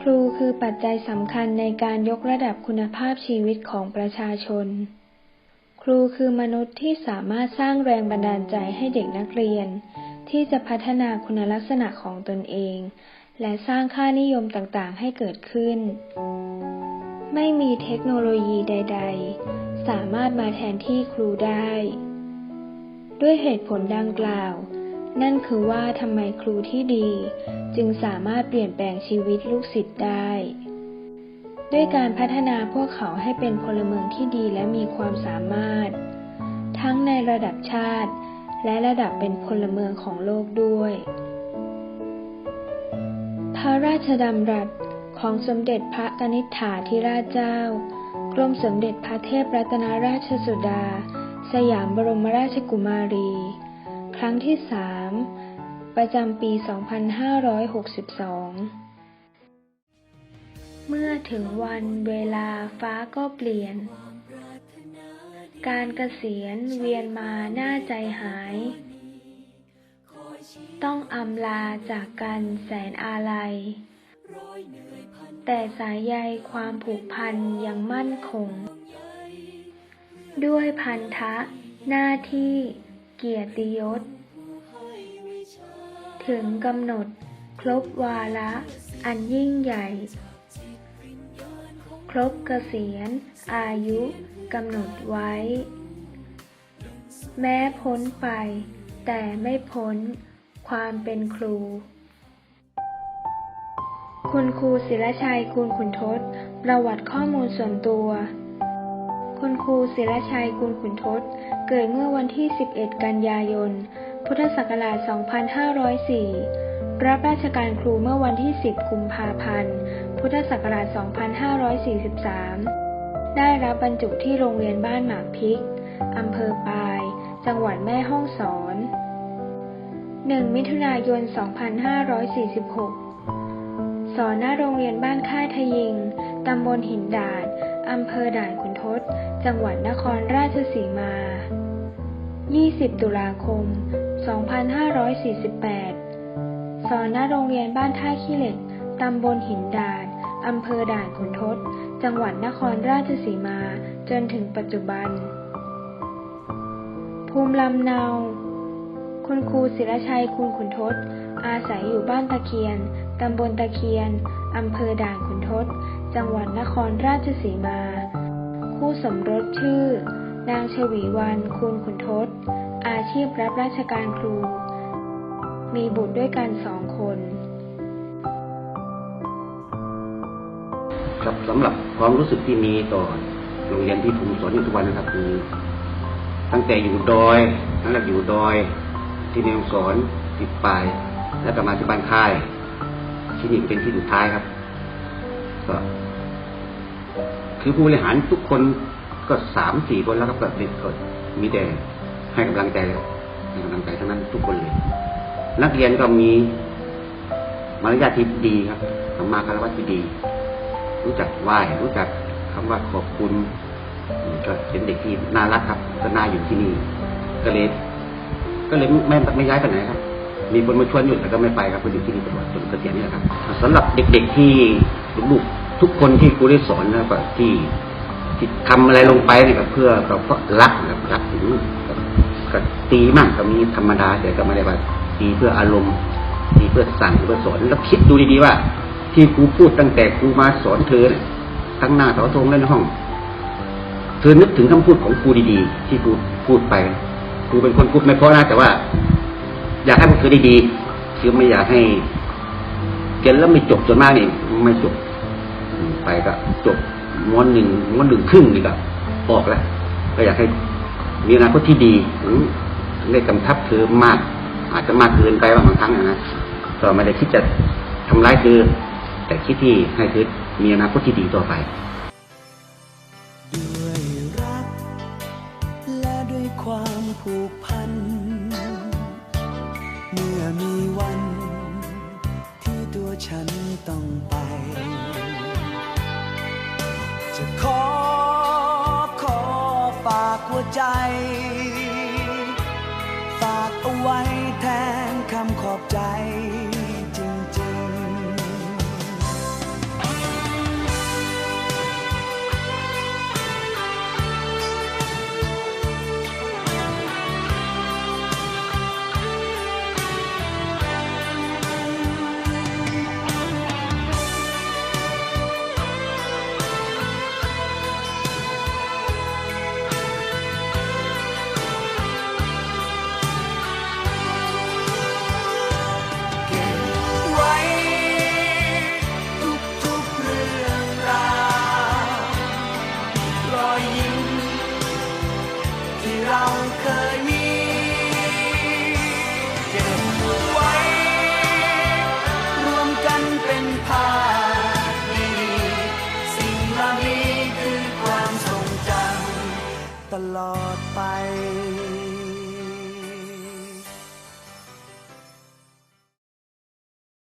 ครูคือปัจจัยสำคัญในการยกระดับคุณภาพชีวิตของประชาชน ครูคือมนุษย์ที่สามารถสร้างแรงบันดาลใจให้เด็กนักเรียน ที่จะพัฒนาคุณลักษณะของตนเอง และสร้างค่านิยมต่างๆ ให้เกิดขึ้น ไม่มีเทคโนโลยีใด ๆ สามารถมาแทนที่ครูได้ ด้วยเหตุผลดังกล่าว นั่นคือว่าทำไมครูที่ดี จึงสามารถเปลี่ยนแปลงชีวิตลูกศิษย์ได้ ด้วยการพัฒนาพวกเขาให้เป็นพลเมืองที่ดีและมีความสามารถ ทั้งในระดับชาติ และระดับเป็นพลเมืองของโลกด้วย พระราชดำรัสของสมเด็จพระกนิษฐาธิราชเจ้า กรมสมเด็จพระเทพรัตนราชสุดา สยามบรมราชกุมารี ครั้งที่สามประจำปี 2562 เมื่อถึงวันเวลาฟ้าก็เปลี่ยน การเกษียณเวียนมาหน้าใจหาย ต้องอำลาจากกันแสนอาลัย แต่สายใยความผูกพันยังมั่นคง ด้วยพันธะหน้าที่ เกียรติยศ ถึงกำหนดครบวาระอันยิ่งใหญ่ ครบเกษียณอายุกำหนดไว้ แม้พ้นไป แต่ไม่พ้นความเป็นครู คุณครูศิลชัยคูณขุนทศ ประวัติข้อมูลส่วนตัว คุณครูศิลชัยคูณขุนทศ เกิดเมื่อวันที่ 11 กันยายน พุทธศักราช 2504 รับราชการครูเมื่อวันที่ 10 กุมภาพันธ์ พุทธศักราช 2543 ได้รับบรรจุที่โรงเรียนบ้านหมากพิก อำเภอปาย จังหวัดแม่ฮ่องสอน 1 มิถุนายน 2546 สอนหน้าโรงเรียนบ้านค่ายทยิง ตำบลหินดาด อำเภอด่านขุนท ดจังหวัดนครราชสีมา 20 ตุลาคม 2548 สอนหน้าโรงเรียนบ้านท่าขี้เหล็ก ตำบลหินดาดอำเภอด่านขุนทด จังหวัดนครราชสีมา จนถึงปัจจุบัน ภูมิลำเนา คุณครูศิรชัยคูณขุนทศอาศัยอยู่บ้านตะเคียน ตำบลตะเคียน อำเภอด่านขุนทศจังหวัดนครราชสีมา คู่สมรสชื่อ นางชวีวันคูณขุนทศ อาชีพรับราชการครู มีบุตรด้วยกันสองคนครับสำหรับความรู้สึกที่มีต่อโรงเรียนที่ผมสอนอยู่ทุกวันนะครับคือ ตั้งแต่อยู่ดอยตั้งแต่อยู่ดอย ที่แม่ฮ่องสอนติดปลาย แล้วก็มาที่บ้านค่ายที่นี่เป็นที่สุดท้ายครับก็ คือผู้บริหารทุกคนก็สามสี่คนแล้วครับก็เด็กก็มีแต่ให้กำลังใจให้กำลังใจทั้งนั้นทุกคนเลย นักเรียนก็มีมารยาทที่ดีครับธรรมาคารวะที่ดี รู้จักไหว้รู้จักคำว่าขอบคุณก็เป็นเด็กที่น่ารักครับ ก็น่าอยู่ที่นี่ ก็เลย ก็เลยไม่ไม่ย้ายไปไหนครับ มีคนมาชวนอยู่แต่ก็ไม่ไปครับก็อยู่ที่นี่ตลอดจนเกษียณนี่แหละครับสำหรับเด็กๆที่ลูก ทุกคนที่ครูได้สอนนะครับที่ที่ทำอะไรลงไปเนี่ยก็เพื่อเราะรักนะครับรักถึงก็ก็ตีมากก็มีธรรมดาแต่ก็ไม่ได้ว่าตีเพื่ออารมณ์ตีเพื่อสั่งเพื่อสอนแล้วคิดดูดีๆว่า ที่ครูพูดตั้งแต่ครูมาสอนเธอเนี่ยทั้งหน้าเสาธงและในห้อง เธอนึกถึงคำพูดของครูดีๆ ที่ครูพูดไปครูเป็นคนพูดไม่เพราะนะแต่ว่า อยากให้พวกเธอด้ดีคือไม่อยากให้เขียนแล้วไม่จบส่วนมากนี่ไม่จบ ไปก็จบม้วนหนึ่งม้วนหนึ่งครึ่งนี่ก็ออกแล้ว ก็อยากให้มีอนาคตที่ดีถึงได้กำทับเธอมาก อาจจะมากเกินไปบางครั้งนะก็ไม่ได้คิดจะทำร้ายเธอแต่คิดที่ให้เธอมีอนาคตที่ดีต่อไปด้วยรักและด้วยความผูกพัน ใจ ฝากเอาไว้แท ลอดไป